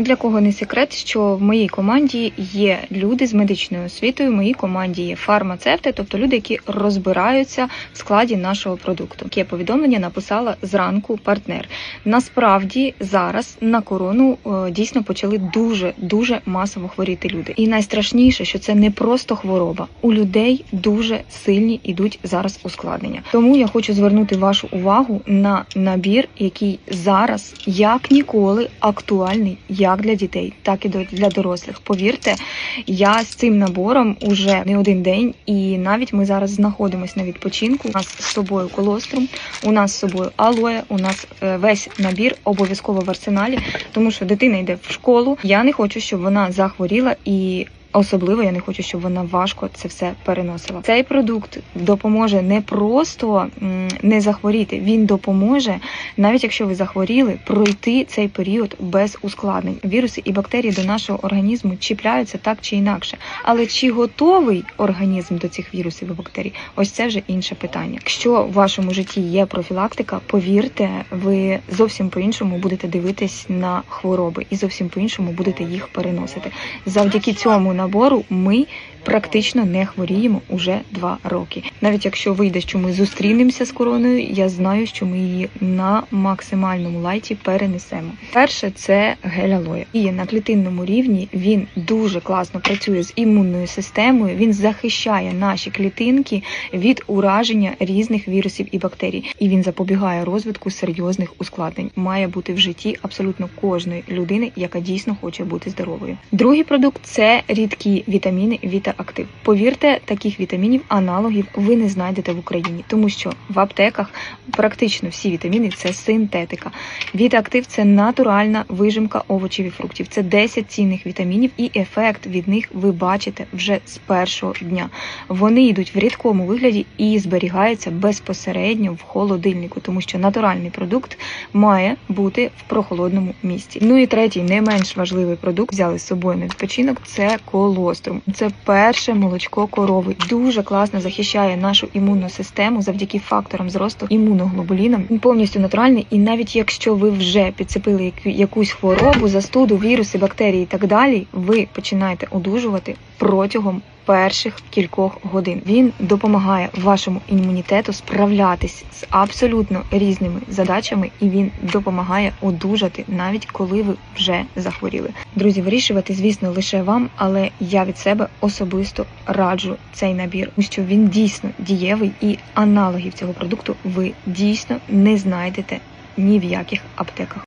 Для кого не секрет, що в моїй команді є люди з медичною освітою, в моїй команді є фармацевти, тобто люди, які розбираються в складі нашого продукту. Яке повідомлення написала зранку партнер. Насправді зараз на корону е, дійсно почали дуже дуже масово хворіти люди. І найстрашніше, що це не просто хвороба. У людей дуже сильні ідуть зараз ускладнення. Тому я хочу звернути вашу увагу на набір, який зараз як ніколи актуальний як для дітей, так і для дорослих. Повірте, я з цим набором уже не один день, і навіть ми зараз знаходимося на відпочинку. У нас з собою колострум, у нас з собою алоє, у нас е, весь набір обов'язково в арсеналі, тому що дитина йде в школу. Я не хочу, щоб вона захворіла і. Особливо я не хочу, щоб вона важко це все переносила. Цей продукт допоможе не просто не захворіти, він допоможе, навіть якщо ви захворіли, пройти цей період без ускладнень. Віруси і бактерії до нашого організму чіпляються так чи інакше. Але чи готовий організм до цих вірусів і бактерій? Ось це вже інше питання. Якщо в вашому житті є профілактика, повірте, ви зовсім по-іншому будете дивитись на хвороби і зовсім по-іншому будете їх переносити. Завдяки цьому набору ми практично не хворіємо уже два роки. Навіть якщо вийде, що ми зустрінемося з короною, я знаю, що ми її на максимальному лайті перенесемо. Перше це гель алоє. І на клітинному рівні він дуже класно працює з імунною системою. Він захищає наші клітинки від ураження різних вірусів і бактерій, і він запобігає розвитку серйозних ускладнень. Має бути в житті абсолютно кожної людини, яка дійсно хоче бути здоровою. Другий продукт це рідкі вітаміни Віта Актив. Повірте, таких вітамінів аналогів ви не знайдете в Україні, тому що в аптеках практично всі вітаміни це синтетика. Віта Актив це натуральна вижимка овочів і фруктів. Це 10 цінних вітамінів, і ефект від них ви бачите вже з першого дня. Вони йдуть в рідкому вигляді і зберігаються безпосередньо в холодильнику, тому що натуральний продукт має бути в прохолодному місці. Ну і третій, не менш важливий продукт взяли з собою на відпочинок. Це колострум. Це перше молочко корови. Дуже класно захищає нашу імунну систему завдяки факторам зросту імуноглобулінам. Він повністю натуральний, і навіть якщо ви вже підцепили якусь хворобу, застуду, віруси, бактерії і так далі, ви починаєте одужувати протягом перших кількох годин. Він допомагає вашому імунітету справлятись з абсолютно різними задачами, і він допомагає одужати навіть коли ви вже захворіли. Друзі, вирішувати, звісно, лише вам, але я від себе особисто раджу цей набір, що він дійсно дієвий і аналогів цього продукту ви дійсно не знайдете ні в яких аптеках.